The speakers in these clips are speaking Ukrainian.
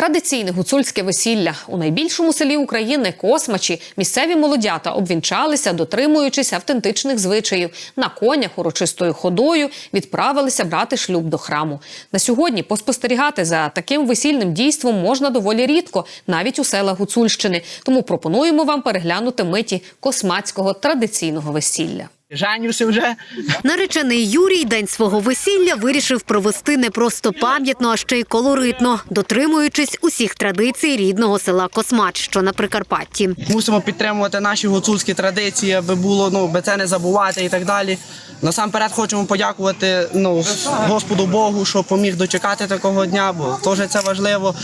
Традиційне гуцульське весілля у найбільшому селі України Космачі місцеві молодята обвінчалися, дотримуючись автентичних звичаїв. На конях урочистою ходою відправилися брати шлюб до храму. На сьогодні поспостерігати за таким весільним дійством можна доволі рідко, навіть у селах Гуцульщини. Тому пропонуємо вам переглянути миті космацького традиційного весілля. Женюся вже. Наречений Юрій день свого весілля вирішив провести не просто пам'ятно, а ще й колоритно, дотримуючись усіх традицій рідного села Космач, що на Прикарпатті. Мусимо підтримувати наші гуцульські традиції, аби було ну, аби це не забувати і так далі. Насамперед хочемо подякувати ну, Господу Богу, що поміг дочекати такого дня, бо теж це важливо.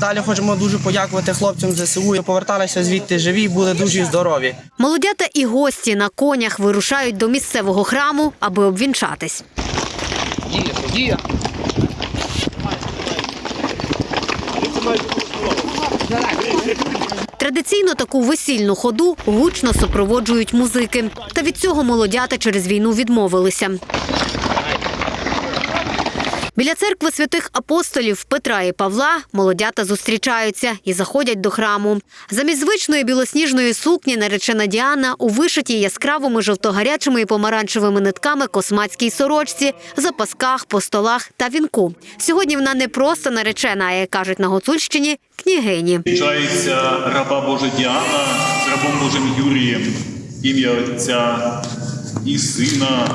Далі хочемо дуже подякувати хлопцям ЗСУ, які Поверталися звідти живі, були дуже здорові. Молодята і гості на конях вирушають до місцевого храму, аби обвінчатись. Дія, дія. Традиційно таку весільну ходу гучно супроводжують музики. Та від цього молодята через війну відмовилися. Біля церкви святих апостолів Петра і Павла молодята зустрічаються і заходять до храму. Замість звичної білосніжної сукні наречена Діана у вишитій яскравими жовтогарячими і помаранчевими нитками космацькій сорочці, запасках, по столах та вінку. Сьогодні вона не просто наречена, а як кажуть на Гуцульщині, княгині. Вінчається раба Божа Діана з рабом Божим Юрієм, ім'я Отця і Сина,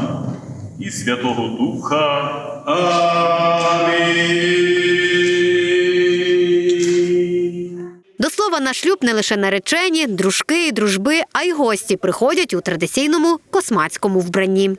і Святого Духа. Амінь. До слова, на шлюб не лише наречені, дружки і дружби, а й гості приходять у традиційному космацькому вбранні.